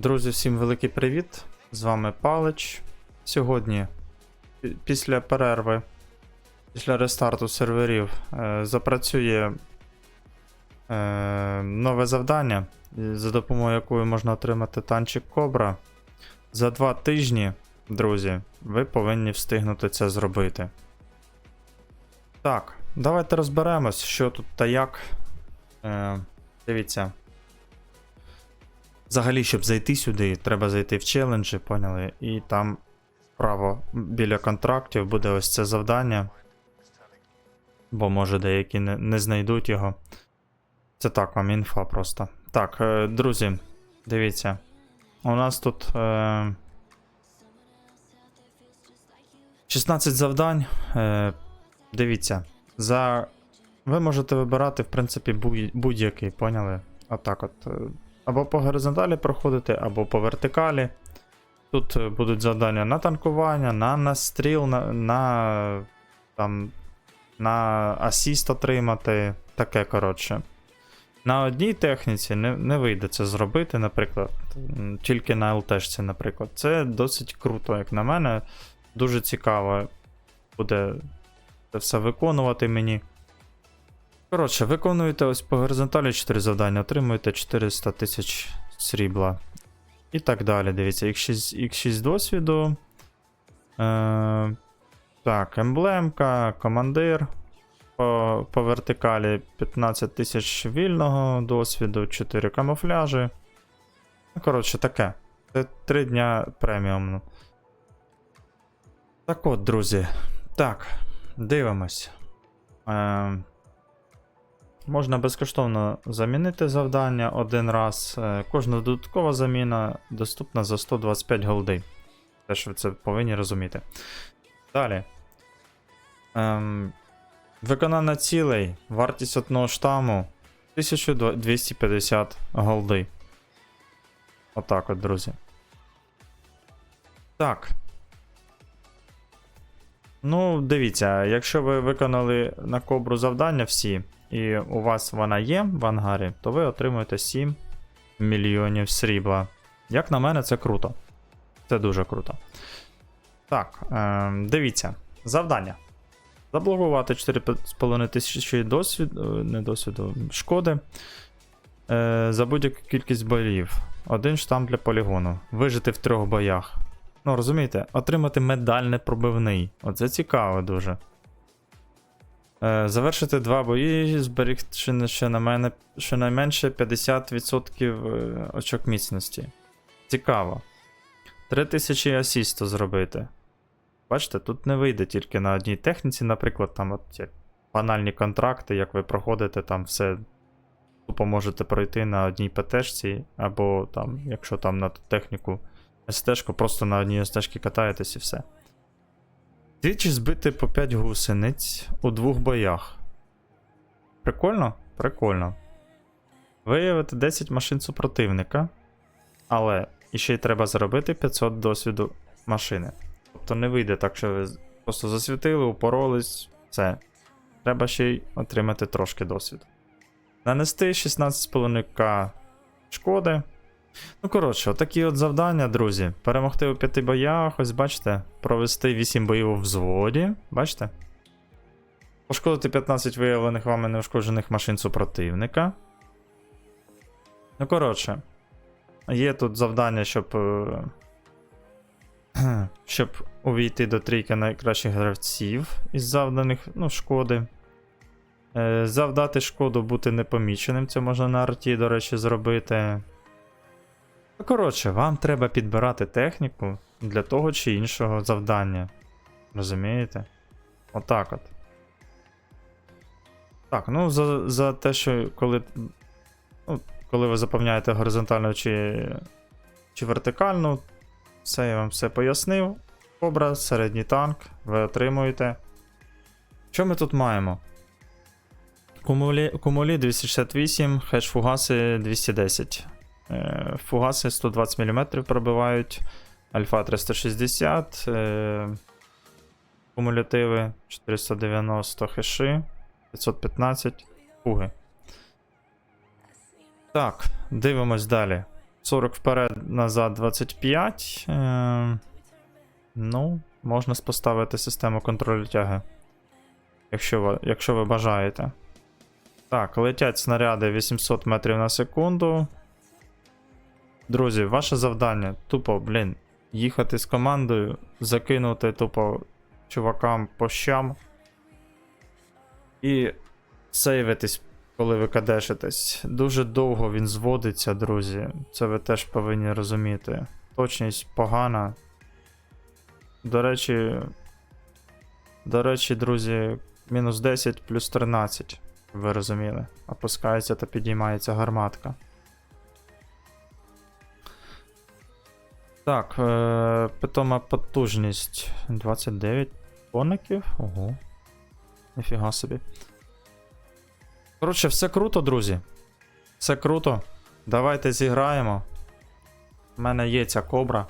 Друзі, всім великий привіт! З вами Палич. Сьогодні, після перерви, після рестарту серверів, е, запрацює е, нове завдання, за допомогою якої можна отримати танчик Кобра. За два тижні, друзі, ви повинні встигнути це зробити. Так, давайте розберемось, що тут та як. Е, дивіться. Взагалі, щоб зайти сюди, треба зайти в челенджі, поняли? І там вправо біля контрактів буде ось це завдання. Бо може деякі не, не знайдуть його. Це так вам інфа просто. Так, е, друзі, дивіться. У нас тут е, 16 завдань. Е, дивіться. За... Ви можете вибирати, в принципі, будь- будь-який, поняли? Отак от. Або по горизонталі проходити, або по вертикалі. Тут е, будуть завдання на танкування, на настріл, на, на, там, на асіст отримати. Таке, коротше. На одній техніці не, не вийде це зробити, наприклад, тільки на ЛТшці, наприклад. Це досить круто, як на мене. Дуже цікаво буде це все виконувати мені. Коротше, виконуєте ось по горизонталі 4 завдання, отримуєте 400 тисяч срібла. І так далі. Дивіться, X6, X6 досвіду. Е, так, емблемка, командир. По, по вертикалі 15 тисяч вільного досвіду, 4 камуфляжі. Ну, коротше, таке. Це 3 дня преміумно. Так от, друзі. Так, дивимось. Е, Можна безкоштовно замінити завдання один раз. Е, Кожна додаткова заміна доступна за 125 голди. Теж ви це повинні розуміти. Далі. Ем, виконання цілей. Вартість одного штаму 1250 голди. Отак от, друзі. Так. Ну, дивіться, якщо ви виконали на кобру завдання всі, і у вас вона є в ангарі, то ви отримуєте 7 мільйонів срібла. Як на мене, це круто. Це дуже круто. Так, е, дивіться. Завдання. Заблокувати 4,5 тисячі досвіду, не досвіду, шкоди. Е, за будь-яку кількість боїв. Один штам для полігону. Вижити в трьох боях. Ну, розумієте, отримати медаль непробивний. Оце цікаво дуже. Е, завершити два бої, зберігши на- ще на мене щонайменше 50% е, очок міцності. Цікаво. 3000 асісту зробити. Бачите, тут не вийде тільки на одній техніці, наприклад, там от як банальні контракти, як ви проходите, там все тупо можете пройти на одній ПТшці, або там, якщо там на техніку СТшку, просто на одній СТшці катаєтесь і все. Двічі збити по 5 гусениць у двох боях. Прикольно? Прикольно. Виявити 10 машин супротивника. Але іще й треба заробити 500 досвіду машини. Тобто не вийде так, що ви просто засвітили, упоролись, все. Треба ще й отримати трошки досвіду. Нанести 16,5к шкоди. Ну, коротше, отакі от завдання, друзі. Перемогти у п'яти боях, ось бачите, провести 8 боїв у взводі. Бачите? Пошкодити 15 виявлених вами неушкоджених машин супротивника. Ну, коротше, є тут завдання, щоб. е, Щоб увійти до трійки найкращих гравців із завданих ну, шкоди. Е, Завдати шкоду бути непоміченим. Це можна на арті, до речі, зробити. Ну, Коротше, вам треба підбирати техніку для того чи іншого завдання. Розумієте? Отак от. Так, ну за, за те, що коли. Ну, коли ви заповняєте горизонтальну чи, чи вертикальну, все я вам все пояснив. Кобра, середній танк, ви отримуєте. Що ми тут маємо? Кумулі, кумулі 268, хеш фугаси 210. Е, Фугаси 120 мм пробивають. Альфа 360. Е, кумулятиви 490 хеші. 515 фуги. Так, дивимось далі. 40 вперед, назад 25. Е, ну, можна поставити систему контролю тяги. Якщо ви, якщо ви бажаєте. Так, летять снаряди 800 метрів на секунду. Друзі, ваше завдання тупо, блін, їхати з командою, закинути тупо чувакам по щам. І сейвитись, коли ви кадешитесь. Дуже довго він зводиться, друзі. Це ви теж повинні розуміти. Точність погана. До речі. До речі, друзі, мінус 10 плюс 13. Ви розуміли. Опускається та підіймається гарматка. Так, е, питома потужність 29 коників. Ого. Ніфіга собі. Коротше, все круто, друзі. Все круто. Давайте зіграємо. У мене є ця кобра.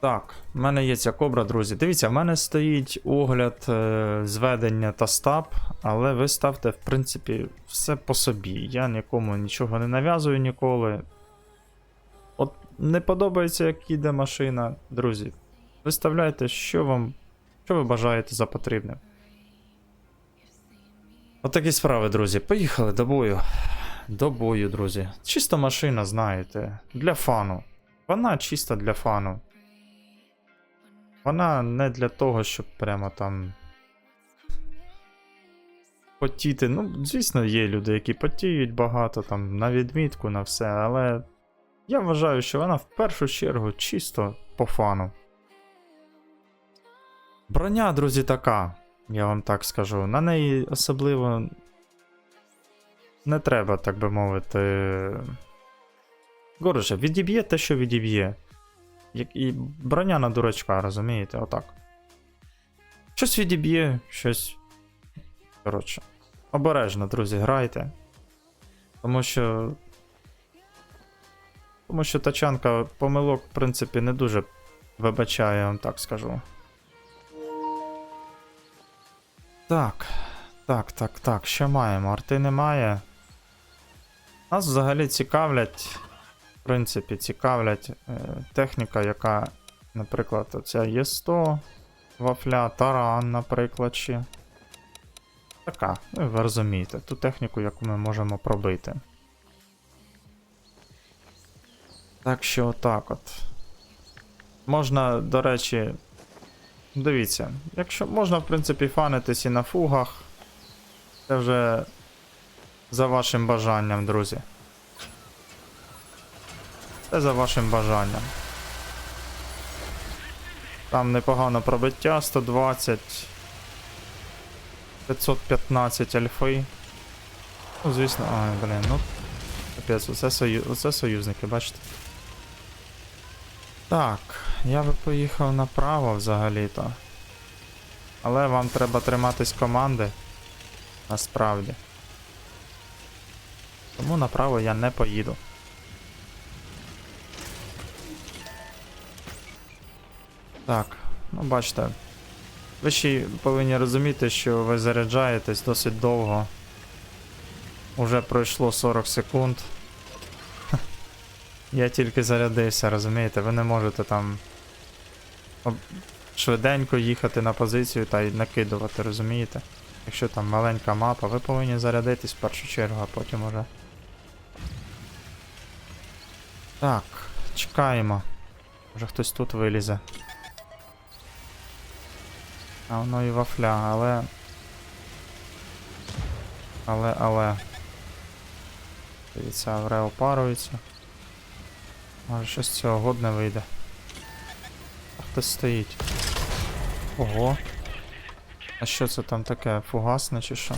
Так, в мене є ця кобра, друзі. Дивіться, в мене стоїть огляд е, зведення та стаб, але ви ставте, в принципі, все по собі. Я нікому нічого не нав'язую ніколи. От не подобається, як їде машина, друзі. Виставляйте, що вам, що ви бажаєте за потрібне. Отакі справи, друзі. Поїхали до бою. До бою, друзі. Чисто машина, знаєте, для фану. Вона чисто для фану. Вона не для того, щоб прямо там. Потіти. Ну, звісно, є люди, які потіють багато, там, на відмітку, на все, але я вважаю, що вона в першу чергу чисто по фану. Броня, друзі, така, я вам так скажу. На неї особливо не треба, так би мовити. Коротше, відіб'є те, що відіб'є. Як і броня на дурачка, розумієте, отак. Щось відіб'є, щось. Коротше. Обережно, друзі, грайте. Тому що. Тому що тачанка помилок, в принципі, не дуже вибачає, я вам так скажу. Так. Так, так, так. Що маємо? Арти немає. Нас взагалі цікавлять. В принципі, цікавлять е, техніка, яка, наприклад, оця Є100, вафля, таран, наприклад, чи. Така, ну ви розумієте, ту техніку, яку ми можемо пробити. Так що отак от. Можна, до речі, дивіться, якщо можна, в принципі, фанитись і на фугах. Це вже за вашим бажанням, друзі. Це за вашим бажанням. Там непогано пробиття 120. 515 альфи. Ну, звісно, ай, блін, ну. Капець, оце, сою... оце союзники, бачите? Так, я би поїхав направо взагалі-то. Але вам треба триматись команди. Насправді. Тому направо я не поїду. Так, ну бачите. Ви ще повинні розуміти, що ви заряджаєтесь досить довго. Уже пройшло 40 секунд. Я тільки зарядився, розумієте? Ви не можете там швиденько їхати на позицію та й накидувати, розумієте? Якщо там маленька мапа, ви повинні зарядитись в першу чергу, а потім уже. Так, чекаємо. Може хтось тут вилізе. А воно і вафля, але. Але, але. Дивіться, Аврео парується. Може щось цього годне вийде. А хтось стоїть. Ого. А що це там таке? Фугасне чи що?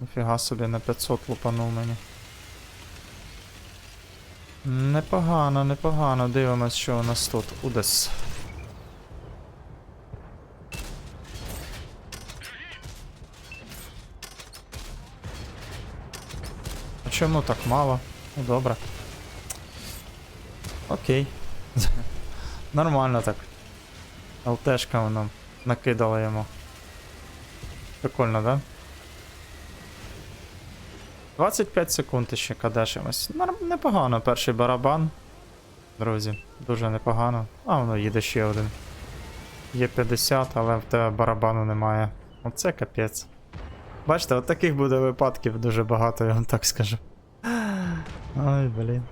Ніфіга собі на 500 лупанув мені. Непогано, непогано. Дивимось, що у нас тут. Удес. А чому так мало? Ну добре. Окей. Нормально так. ЛТшка воно накидала йому. Прикольно, да? 25 секунд ще кадешимось. Непогано перший барабан. Друзі, дуже непогано. А воно їде ще один. Є 50, але в тебе барабану немає. Оце капець. Бачите, от таких буде випадків дуже багато, я вам так скажу. Ой, блін.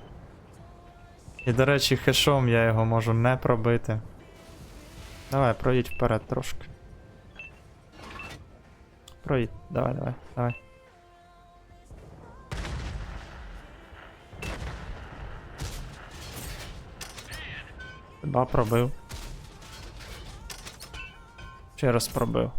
І, до речі, хешом я його можу не пробити. Давай, проїдь вперед трошки. Проїдь, давай, давай, давай. Ба пробив. Ще раз пробив.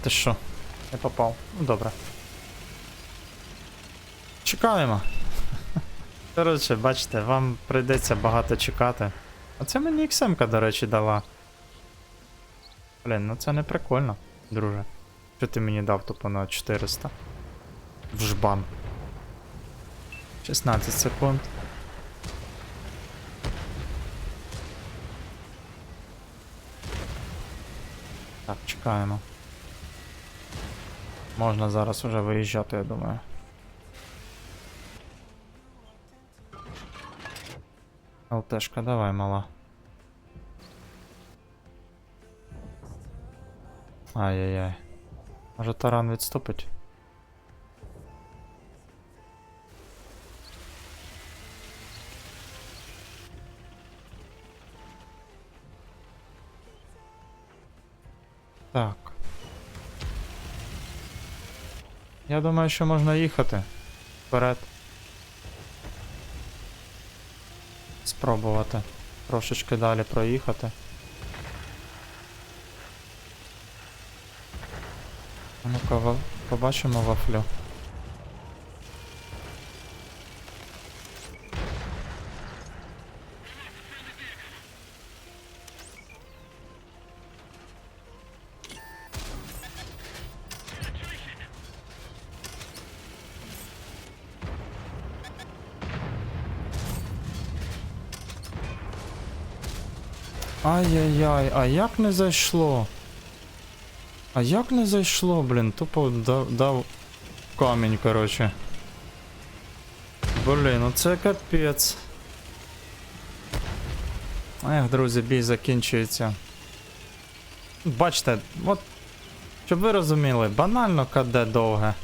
Ти що? Не попав. Ну добре. Чекаємо. Коротше, бачите, вам прийдеться багато чекати. А це мені XM, до речі, дала. Блін, ну це не прикольно, друже. Що ти мені дав тупо на 400? В жбан. 16 секунд. Так, чекаємо. Можна зараз уже виїжджати, я думаю. ЛТшка, давай, мала. Ай-яй-яй. Може таран відступить? Так. Я думаю, що можна їхати. Вперед. Спробувати трошечки далі проїхати. Ну-ка, побачимо вафлю. Ай-яй-яй, а як не зайшло? А як не зайшло, блін? Тупо дав, дав камінь, короче. Блін, ну це капець. Ех, друзі, бій закінчується. Бачите, от. Щоб ви розуміли, банально КД довге.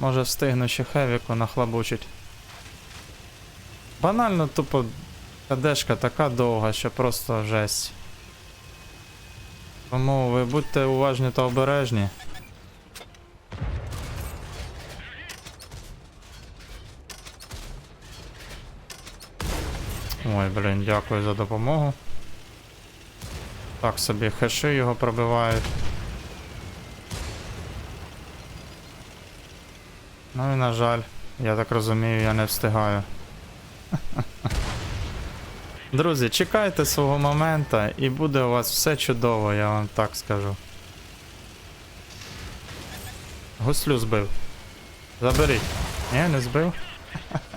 Може встигну ще хевіку нахлабучить. Банально тупо КДшка така довга, що просто жесть. Тому ви будьте уважні та обережні. Ой, блін, дякую за допомогу. Так собі хеши його пробивають. Ну і на жаль, я так розумію, я не встигаю. Друзі, чекайте свого момента і буде у вас все чудово, я вам так скажу. Гуслю збив. Заберіть. Ні, не збив.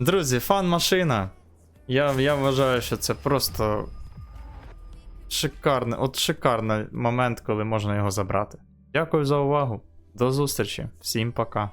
Друзі, фан машина. Я, я вважаю, що це просто шикарний, от шикарний момент, коли можна його забрати. Дякую за увагу. До зустрічі. Всім пока.